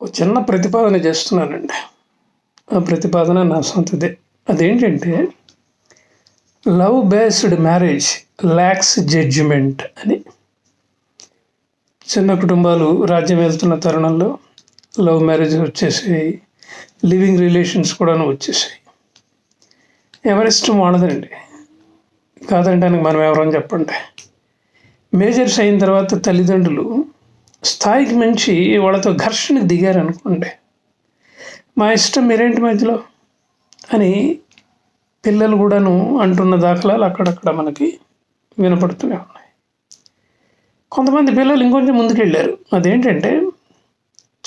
ఒక చిన్న ప్రతిపాదన చేస్తున్నానండి. ఆ ప్రతిపాదన నా సొంతదే. అదేంటంటే love based marriage lacks judgement అని. చిన్న కుటుంబాలు రాజ్యం వెళ్తున్న తరుణంలో లవ్ మ్యారేజ్ వచ్చేసాయి. లివింగ్ రిలేషన్స్ కూడా వచ్చేసాయి. ఎవరిష్టం వాళ్ళదండి కాదంటానికి మనం ఎవరని చెప్పండి. మేజర్స్ అయిన తర్వాత తల్లిదండ్రులు స్థాయికి మించి వాళ్ళతో ఘర్షణకు దిగారు అనుకోండి మా ఇష్టం మీరేంటి మధ్యలో? అని పిల్లలు కూడాను అంటున్న దాఖలాలు అక్కడక్కడ మనకి వినపడుతూనే ఉన్నాయి. కొంతమంది పిల్లలు ఇంకొంచెం ముందుకెళ్ళారు. అదేంటంటే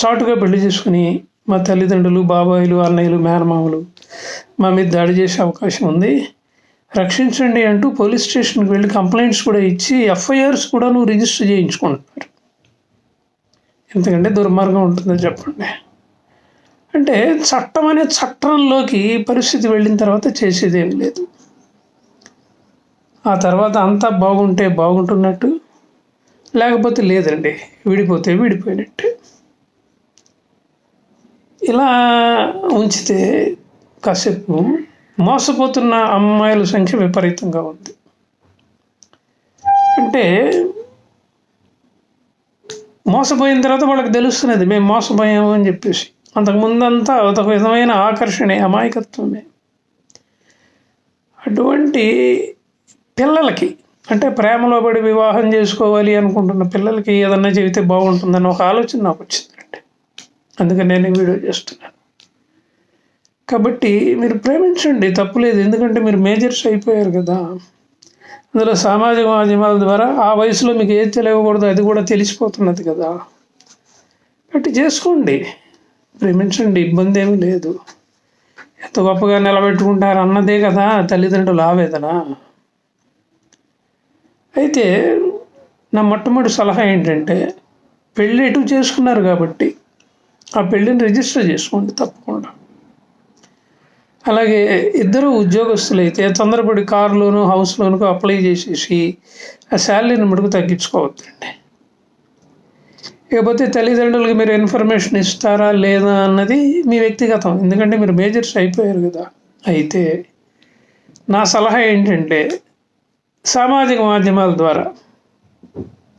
చాటుగా పెళ్ళి చేసుకుని మా తల్లిదండ్రులు బాబాయిలు అన్నయ్యలు మేనమామలు మా మీద దాడి చేసే అవకాశం ఉంది. రక్షించండి అంటూ పోలీస్ స్టేషన్కి వెళ్ళి కంప్లైంట్స్ కూడా ఇచ్చి ఎఫ్ఐఆర్స్ కూడా నువ్వు రిజిస్టర్ చేయించుకుంటున్నారు. ఎందుకంటే దుర్మార్గం ఉంటుందో చెప్పండి. అంటే చట్టం అనే చట్టంలోకి పరిస్థితి వెళ్ళిన తర్వాత చేసేది లేదు. ఆ తర్వాత అంతా బాగుంటే బాగుంటున్నట్టు లేకపోతే లేదండి విడిపోతే విడిపోయినట్టు. ఇలా ఉంచితే కాసేపు మోసపోతున్న అమ్మాయిల సంఖ్య విపరీతంగా ఉంది. అంటే మోసపోయిన తర్వాత వాళ్ళకి తెలుస్తున్నది మేము మోసపోయాము అని చెప్పేసి. అంతకుముందంతా ఒక విధమైన ఆకర్షణే అమాయకత్వమే. అటువంటి పిల్లలకి అంటే ప్రేమలో పడి వివాహం చేసుకోవాలి అనుకుంటున్న పిల్లలకి ఏదన్నా చెబితే బాగుంటుందని ఒక ఆలోచన నాకు వచ్చిందండి. అందుకని నేను వీడియో చేస్తున్నాను. కాబట్టి మీరు ప్రేమించండి తప్పులేదు. ఎందుకంటే మీరు మేజర్స్ అయిపోయారు కదా. అందులో సామాజిక మాధ్యమాల ద్వారా ఆ వయసులో మీకు ఏది తెలియకూడదు అది కూడా తెలిసిపోతున్నది కదా. కాబట్టి చేసుకోండి. ప్రేమించండి ఇబ్బంది ఏమీ లేదు. ఎంత గొప్పగా నిలబెట్టుకుంటారు అన్నదే కదా తల్లిదండ్రులు ఆవేదన. అయితే నా మొట్టమొదటి సలహా ఏంటంటే పెళ్ళి ఎటు చేసుకున్నారు కాబట్టి ఆ పెళ్ళిని రిజిస్టర్ చేసుకోండి తప్పకుండా. అలాగే ఇద్దరు ఉద్యోగస్తులైతే తొందరపడి కార్ లోను హౌస్ లోనుకు అప్లై చేసేసి ఆ శాలరీని మటుకు తగ్గించుకోవద్దండి. ఇకపోతే తల్లిదండ్రులకి మీరు ఇన్ఫర్మేషన్ ఇస్తారా లేదా అన్నది మీ వ్యక్తిగతం. ఎందుకంటే మీరు మేజర్స్ అయిపోయారు కదా. అయితే నా సలహా ఏంటంటే సామాజిక మాధ్యమాల ద్వారా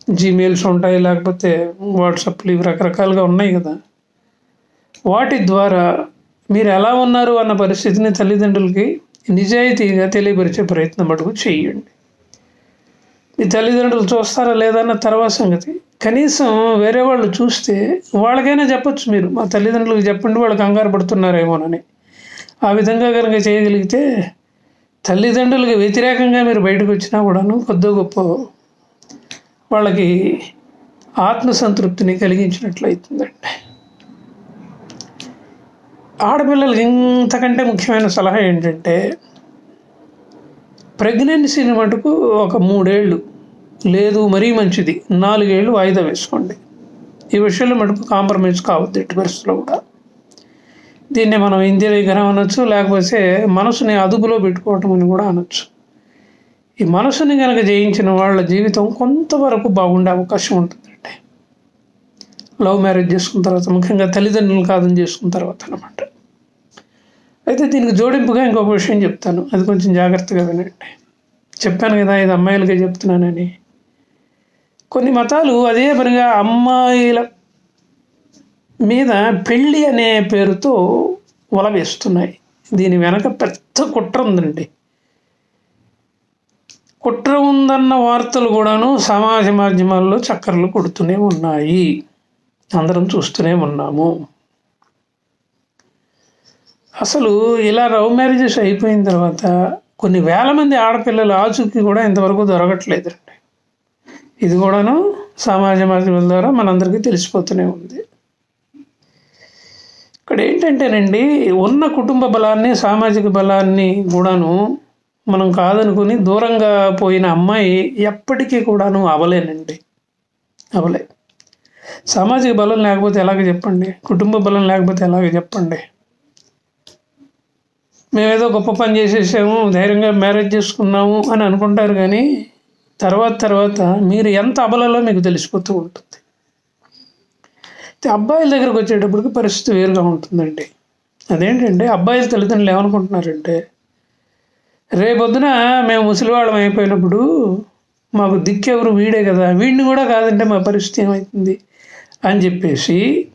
జీమెయిల్స్ ఉంటాయి లేకపోతే వాట్సాప్లు ఇవి రకరకాలుగా ఉన్నాయి కదా. వాటి ద్వారా మీరు ఎలా ఉన్నారు అన్న పరిస్థితిని తల్లిదండ్రులకి నిజాయితీగా తెలియపరిచే ప్రయత్నం మటుకు చేయండి. మీ తల్లిదండ్రులు చూస్తారా లేదా అన్న తర్వాత సంగతి. కనీసం వేరే వాళ్ళు చూస్తే వాళ్ళకైనా చెప్పొచ్చు మీరు. మా తల్లిదండ్రులకు చెప్పండి వాళ్ళు కంగారు పడుతున్నారేమోనని. ఆ విధంగా కనుక చేయగలిగితే తల్లిదండ్రులకు వ్యతిరేకంగా మీరు బయటకు వచ్చినా కూడాను కొద్ది గొప్ప వాళ్ళకి ఆత్మసంతృప్తిని కలిగించినట్లు అవుతుందండి. ఆడపిల్లలకి ఇంతకంటే ముఖ్యమైన సలహా ఏంటంటే ప్రెగ్నెన్సీని మటుకు ఒక మూడేళ్ళు లేదు మరీ మంచిది నాలుగేళ్ళు వాయిదా వేసుకోండి. ఈ విషయంలో మటుకు కాంప్రమైజ్ కావద్దు ఎట్టి పరిస్థితుల్లో కూడా. దీన్ని మనం ఇంద్రియగ్రహం అనొచ్చు లేకపోతే మనసుని అదుపులో పెట్టుకోవటం అని కూడా అనొచ్చు. ఈ మనసుని కనుక జయించిన వాళ్ళ జీవితం కొంతవరకు బాగుండే అవకాశం ఉంటుంది. లవ్ మ్యారేజ్ చేసుకున్న తర్వాత ముఖ్యంగా తల్లిదండ్రులు కాదని చేసుకున్న తర్వాత అనమాట అయితే దీనికి జోడింపుగా ఇంకొక విషయం చెప్తాను. అది కొంచెం జాగ్రత్తగా వినండి. చెప్పాను కదా ఇది అమ్మాయిలకే చెప్తున్నానని. కొన్ని మతాలు అదే పనిగా అమ్మాయిల మీద పెళ్ళి అనే పేరుతో వల వేస్తున్నాయి. దీని వెనక పెద్ద కుట్ర ఉందండి. కుట్ర ఉందన్న వార్తలు కూడాను సమాజ మాధ్యమాల్లో చక్కర్లు కొడుతూనే ఉన్నాయి. అందరం చూస్తూనే ఉన్నాము. అసలు ఇలా లవ్ మ్యారేజెస్ అయిపోయిన తర్వాత కొన్ని వేల మంది ఆడపిల్లలు ఆచూకీ కూడా ఇంతవరకు దొరకట్లేదండి ఇది కూడాను సమాజ మాధ్యమాల ద్వారా మనందరికీ తెలిసిపోతూనే ఉంది. ఇక్కడ ఏంటంటేనండి ఉన్న కుటుంబ బలాన్ని సామాజిక బలాన్ని కూడాను మనం కాదనుకుని దూరంగా పోయిన అమ్మాయి ఎప్పటికీ కూడాను అవలేనండి. అవలే. సామాజిక బలం లేకపోతే ఎలాగ చెప్పండి? కుటుంబ బలం లేకపోతే ఎలాగ చెప్పండి? మేమేదో గొప్ప పని చేసేసాము ధైర్యంగా మ్యారేజ్ చేసుకున్నాము అని అనుకుంటారు కానీ తర్వాత తర్వాత మీరు ఎంత అబలలో మీకు తెలిసిపోతూ ఉంటుంది. అబ్బాయిల దగ్గరకు వచ్చేటప్పటికి పరిస్థితి వేరుగా ఉంటుందండి. అదేంటంటే అబ్బాయిల తల్లిదండ్రులు ఏమనుకుంటున్నారంటే రేపొద్దున మేము ముసలివాళ్ళం అయిపోయినప్పుడు మాకు దిక్కెవరు వీడే కదా వీడిని కూడా కాదంటే మా పరిస్థితి ఏమవుతుంది అని చెప్పేసి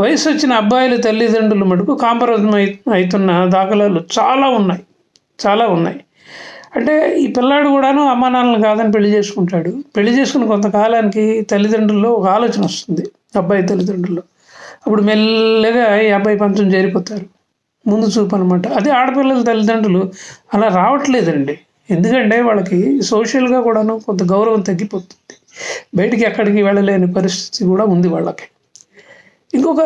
వయసు వచ్చిన అబ్బాయిలు తల్లిదండ్రులు మటుకు కాంప్రమైజ్ అవుతున్న దాఖలాలు చాలా ఉన్నాయి. చాలా ఉన్నాయి. అంటే ఈ పిల్లాడు కూడాను అమ్మా నాన్నలు కాదని పెళ్ళి చేసుకుంటాడు. పెళ్ళి చేసుకున్న కొంతకాలానికి తల్లిదండ్రుల్లో ఒక ఆలోచన వస్తుంది అబ్బాయి తల్లిదండ్రుల్లో. అప్పుడు మెల్లగా ఈ అబ్బాయి పంచం చేరిపోతారు ముందు చూపు అనమాట అదే ఆడపిల్లల తల్లిదండ్రులు అలా రావట్లేదండి. ఎందుకంటే వాళ్ళకి సోషల్గా కూడాను కొంత గౌరవం తగ్గిపోతుంది. బయటికి ఎక్కడికి వెళ్ళలేని పరిస్థితి కూడా ఉంది వాళ్ళకి. ఇంకొక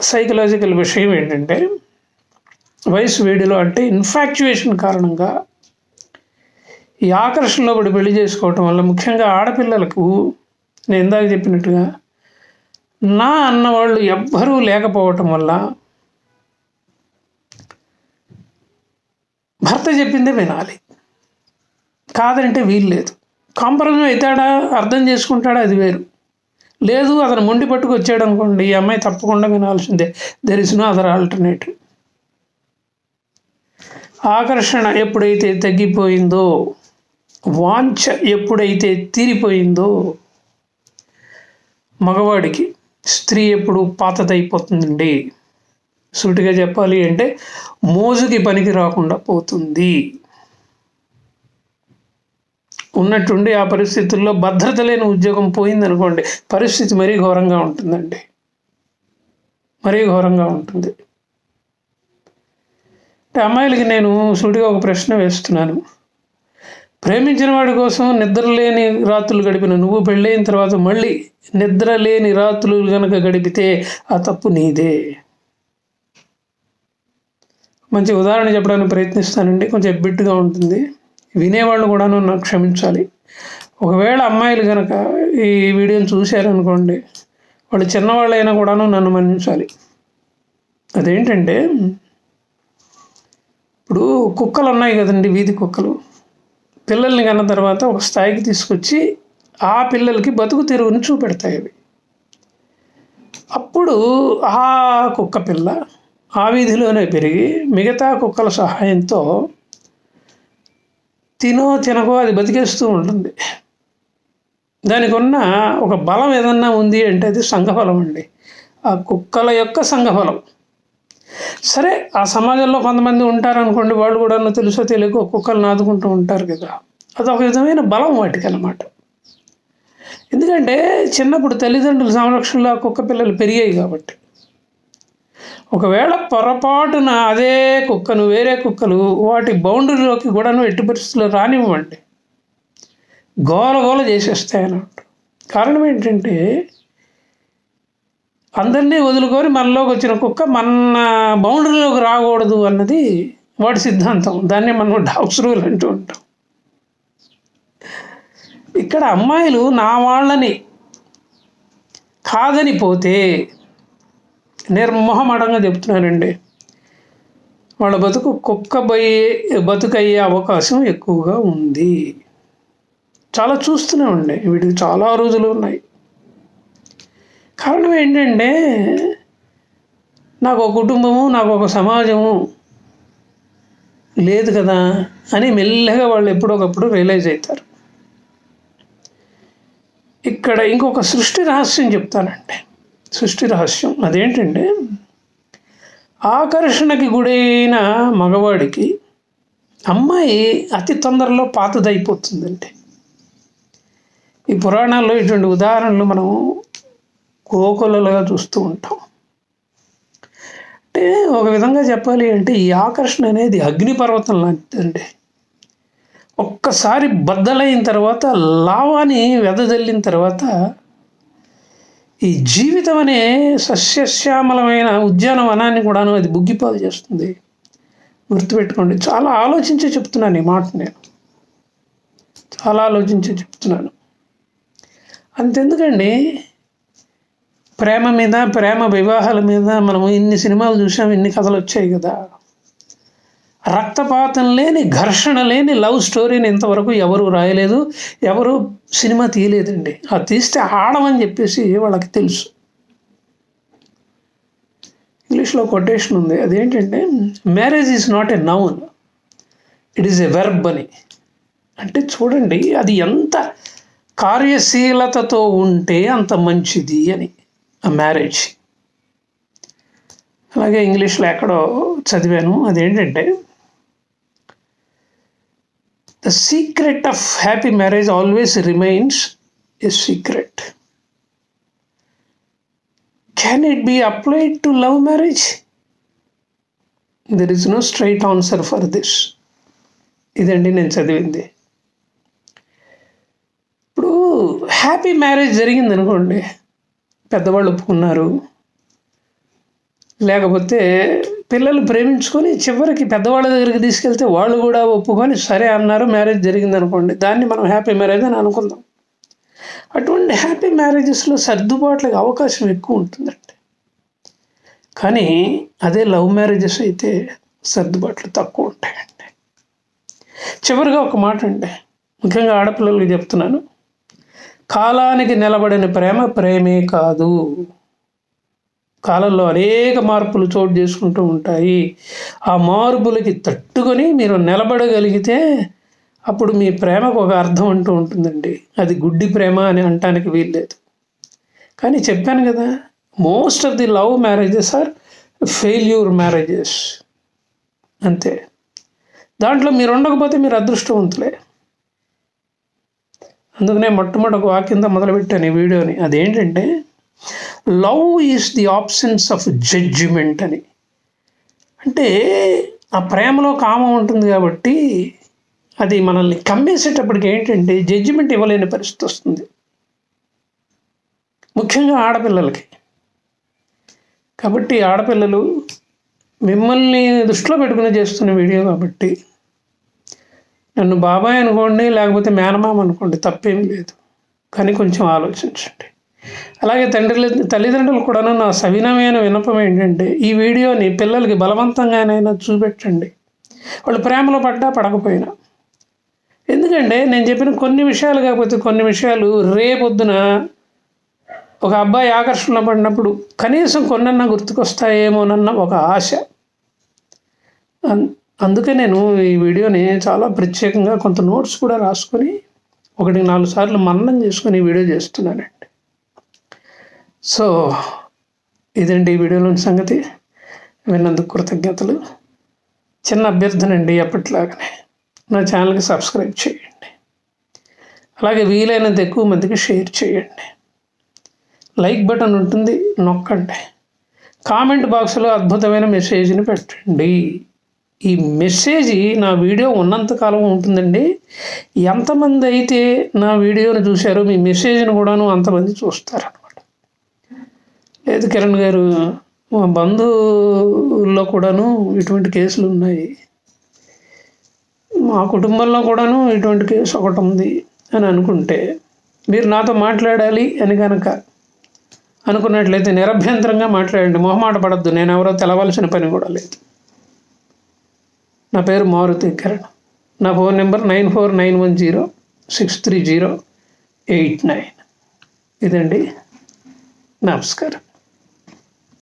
సైకలాజికల్ విషయం ఏంటంటే వయసు వేడిలో అంటే ఇన్ఫాక్చుయేషన్ కారణంగా ఈ ఆకర్షణలో పడి పెళ్ళి చేసుకోవటం వల్ల ముఖ్యంగా ఆడపిల్లలకు నేను ఇందాక చెప్పినట్టుగా నా అన్నవాళ్ళు ఎవ్వరూ లేకపోవటం వల్ల భర్త చెప్పిందే వినాలి. కాదంటే వీలు లేదు. కాంప్రమైజ్ అవుతాడా అర్థం చేసుకుంటాడా అది వేరు. లేదు అతను మొండి పట్టుకు వచ్చాడు అనుకోండి ఈ అమ్మాయి తప్పకుండా వినాల్సిందే. There is no other alternative ఆకర్షణ ఎప్పుడైతే తగ్గిపోయిందో వాంఛ ఎప్పుడైతే తీరిపోయిందో మగవాడికి స్త్రీ ఎప్పుడు పాతదైపోతుందండి. సూటిగా చెప్పాలి అంటే మోజుకి పనికి రాకుండా పోతుంది. ఉన్నట్టుండి ఆ పరిస్థితుల్లో భద్రత లేని ఉద్యోగం పోయిందనుకోండి పరిస్థితి మరీ ఘోరంగా ఉంటుందండి. మరీ ఘోరంగా ఉంటుంది. అంటే అమ్మాయిలకి నేను సూటిగా ఒక ప్రశ్న వేస్తున్నాను. ప్రేమించిన వాడి కోసం నిద్ర లేని రాత్రులు గడిపిన నువ్వు పెళ్ళైన తర్వాత మళ్ళీ నిద్ర లేని రాత్రులు కనుక గడిపితే ఆ తప్పు నీదే. మంచి ఉదాహరణ చెప్పడానికి ప్రయత్నిస్తానండి. కొంచెం ఎబ్బిట్టుగా ఉంటుంది. వినేవాళ్ళు కూడాను నాకు క్షమించాలి. ఒకవేళ అమ్మాయిలు కనుక ఈ వీడియోని చూశారనుకోండి వాళ్ళు చిన్నవాళ్ళైనా కూడాను నన్ను మన్నించాలి. అదేంటంటే ఇప్పుడు కుక్కలు ఉన్నాయి కదండి వీధి కుక్కలు. పిల్లల్ని కన్న తర్వాత ఒక స్థాయికి తీసుకొచ్చి ఆ పిల్లలకి బతుకు తెరువుని చూపెడతాయి అవి. అప్పుడు ఆ కుక్క పిల్ల ఆ వీధిలోనే పెరిగి మిగతా కుక్కల సహాయంతో తినో తినకో అది బతికేస్తూ ఉంటుంది. దానికి ఉన్న ఒక బలం ఏదన్నా ఉంది అంటే అది సంఘఫలం అండి. ఆ కుక్కల యొక్క సంఘఫలం. సరే ఆ సమాజంలో కొంతమంది ఉంటారనుకోండి వాళ్ళు కూడా తెలుసో తెలియక కుక్కలు నాదుకుంటూ ఉంటారు కదా. అదొక విధమైన బలం వాటికి అనమాట ఎందుకంటే చిన్నప్పుడు తల్లిదండ్రుల సంరక్షణలో కుక్క పిల్లలు పెరిగాయి కాబట్టి. ఒకవేళ పొరపాటున అదే కుక్కను వేరే కుక్కలు వాటి బౌండరీలోకి కూడాను ఎట్టి పరిస్థితుల్లో రానివ్వండి. గోల గోల చేసేస్తాయి అన్నమాట కారణం ఏంటంటే అందరినీ వదులుకొని మనలోకి వచ్చిన కుక్క మన బౌండరీలోకి రాకూడదు అన్నది వాడి సిద్ధాంతం. దాన్ని మనం డాక్స్ రూల్ అంటూ ఉంటాం. ఇక్కడ అమ్మాయిలు నా వాళ్ళని కాదని పోతే నిర్మోహమాటంగా చెప్తున్నానండి. వాళ్ళ బతుకు కుక్క పోయే బతుకయ్యే అవకాశం ఎక్కువగా ఉంది. చాలా చూస్తూనే ఉండే. వీటికి చాలా రోజులు ఉన్నాయి. కారణం ఏంటంటే నాకు ఒక కుటుంబము నాకు ఒక సమాజము లేదు కదా అని మెల్లగా వాళ్ళు ఎప్పుడొకప్పుడు రియలైజ్ అవుతారు. ఇక్కడ ఇంకొక సృష్టి రహస్యం చెప్తానండి. సృష్టి రహస్యం అదేంటంటే ఆకర్షణకి గురైన మగవాడికి అమ్మాయి అతి తొందరలో పాతదైపోతుందంటే. ఈ పురాణాల్లో ఇటువంటి ఉదాహరణలు మనం కోకొలలుగా చూస్తూ ఉంటాం. అంటే ఒక విధంగా చెప్పాలి అంటే ఈ ఆకర్షణ అనేది అగ్నిపర్వతం లాంటిదండి. ఒక్కసారి బద్దలైన తర్వాత లావాని వెదజల్లిన తర్వాత ఈ జీవితం అనే సస్యశ్యామలమైన ఉద్యానవనాన్ని కూడాను అది బుగ్గిపాలు చేస్తుంది. గుర్తుపెట్టుకోండి చాలా ఆలోచించి చెప్తున్నాను ఈ మాట నేను. చాలా ఆలోచించి చెప్తున్నాను. అంతెందుకండి? ప్రేమ మీద ప్రేమ వివాహాల మీద మనము ఇన్ని సినిమాలు చూసాం ఇన్ని కథలు వచ్చాయి కదా. రక్తపాతం లేని ఘర్షణ లేని లవ్ స్టోరీని ఇంతవరకు ఎవరు రాయలేదు ఎవరు సినిమా తీయలేదండి. అది తీస్తే ఆడమని చెప్పేసి వాళ్ళకి తెలుసు. ఇంగ్లీష్లో కొటేషన్ ఉంది. అదేంటంటే marriage is not a noun it is a verb అని. అంటే చూడండి అది ఎంత కార్యశీలతతో ఉంటే అంత మంచిది అని ఆ మ్యారేజ్ అలాగే ఇంగ్లీష్లో ఎక్కడో చదివాను. అదేంటంటే the secret of happy marriage always remains a secret can it be applied to love marriage there is no straight answer for this ఇదండి నేను చదివింది. ఇప్పుడు హ్యాపీ మ్యారేజ్ జరిగింది అనుకోండి పెద్దవాళ్ళు ఒప్పుకున్నారు. లేకపోతే పిల్లలు ప్రేమించుకొని చివరికి పెద్దవాళ్ళ దగ్గరికి తీసుకెళ్తే వాళ్ళు కూడా ఒప్పుకొని సరే అన్నారు మ్యారేజ్ జరిగింది అనుకోండి దాన్ని మనం హ్యాపీ మ్యారేజ్ అని అనుకుందాం. అటువంటి హ్యాపీ మ్యారేజెస్లో సర్దుబాట్లకు అవకాశం ఎక్కువ ఉంటుందండి. కానీ అదే లవ్ మ్యారేజెస్ అయితే సర్దుబాట్లు తక్కువ ఉంటాయండి. చివరిగా ఒక మాట అండి. ముఖ్యంగా ఆడపిల్లలకి చెప్తున్నాను. కాలానికి నిలబడిన ప్రేమ ప్రేమే కాదు. కాలంలో అనేక మార్పులు చోటు చేసుకుంటూ ఉంటాయి. ఆ మార్పులకి తట్టుకొని మీరు నిలబడగలిగితే అప్పుడు మీ ప్రేమకు ఒక అర్థం అంటూ ఉంటుందండి. అది గుడ్డి ప్రేమ అని అనటానికి వీల్లేదు. కానీ చెప్పాను కదా most of the love marriages are failure marriages అంతే. దాంట్లో మీరు ఉండకపోతే మీరు అదృష్టవంతులే. అందుకనే మొట్టమొదటి ఒక వాక్యంతో మొదలుపెట్టాను ఈ వీడియోని. అదేంటంటే love is the options of judgement అని. అంటే ఆ ప్రేమలో కామం ఉంటుంది కాబట్టి అది మనల్ని కమ్మేసేటప్పటికి ఏంటంటే జడ్జిమెంట్ ఇవ్వలేని పరిస్థితి వస్తుంది. ముఖ్యంగా ఆడపిల్లలకి. కాబట్టి ఆడపిల్లలు మిమ్మల్ని దృష్టిలో పెట్టుకుని చేస్తున్న వీడియో కాబట్టి నన్ను బాబాయ్ అనుకోండి లేకపోతే మేనమామ అనుకోండి తప్పేం లేదు. కానీ కొంచెం ఆలోచించండి. అలాగే తండ్రి తల్లిదండ్రులు కూడా నా సవినమైన వినపం ఏంటంటే ఈ వీడియోని పిల్లలకి బలవంతంగానైనా చూపెట్టండి. వాళ్ళు ప్రేమలో పడ్డా పడకపోయినా. ఎందుకంటే నేను చెప్పిన కొన్ని విషయాలు కాకపోతే కొన్ని విషయాలు రేపొద్దున ఒక అబ్బాయి ఆకర్షణ పడినప్పుడు కనీసం కొన్నన్నా గుర్తుకొస్తాయేమోనన్న ఒక ఆశ. అందుకే నేను ఈ వీడియోని చాలా ప్రత్యేకంగా కొంత నోట్స్ కూడా రాసుకొని ఒకటి నాలుగు సార్లు మన్నం చేసుకొని ఈ వీడియో చేస్తున్నానండి. సో ఇదండి ఈ వీడియోలోని సంగతి. విన్నందుకు కృతజ్ఞతలు. చిన్న అభ్యర్థన అండి ఎప్పటిలాగానే నా ఛానల్కి సబ్స్క్రైబ్ చేయండి. అలాగే వీలైనంత ఎక్కువ మందికి షేర్ చేయండి. లైక్ బటన్ ఉంటుంది నొక్కండి. కామెంట్ బాక్స్లో అద్భుతమైన మెసేజ్ని పెట్టండి. ఈ మెసేజ్ నా వీడియో ఉన్నంతకాలం ఉంటుందండి. ఎంతమంది అయితే నా వీడియోని చూశారో మీ మెసేజ్ని కూడాను అంతమంది చూస్తారు. లేదు కిరణ్ గారు మా బంధువుల్లో కూడాను ఇటువంటి కేసులు ఉన్నాయి. మా కుటుంబంలో కూడాను ఇటువంటి కేసు ఒకటి ఉంది అని అనుకుంటే మీరు నాతో మాట్లాడాలి అని కనుక అనుకున్నట్లయితే నిరభ్యంతరంగా మాట్లాడండి. మొహమాట పడద్దు నేను ఎవరో తెలవలసిన పని కూడా లేదు. నా పేరు మారుతి కిరణ్. నా phone number nine four nine one zero six three zero eight nine. ఇదండి. నమస్కారం.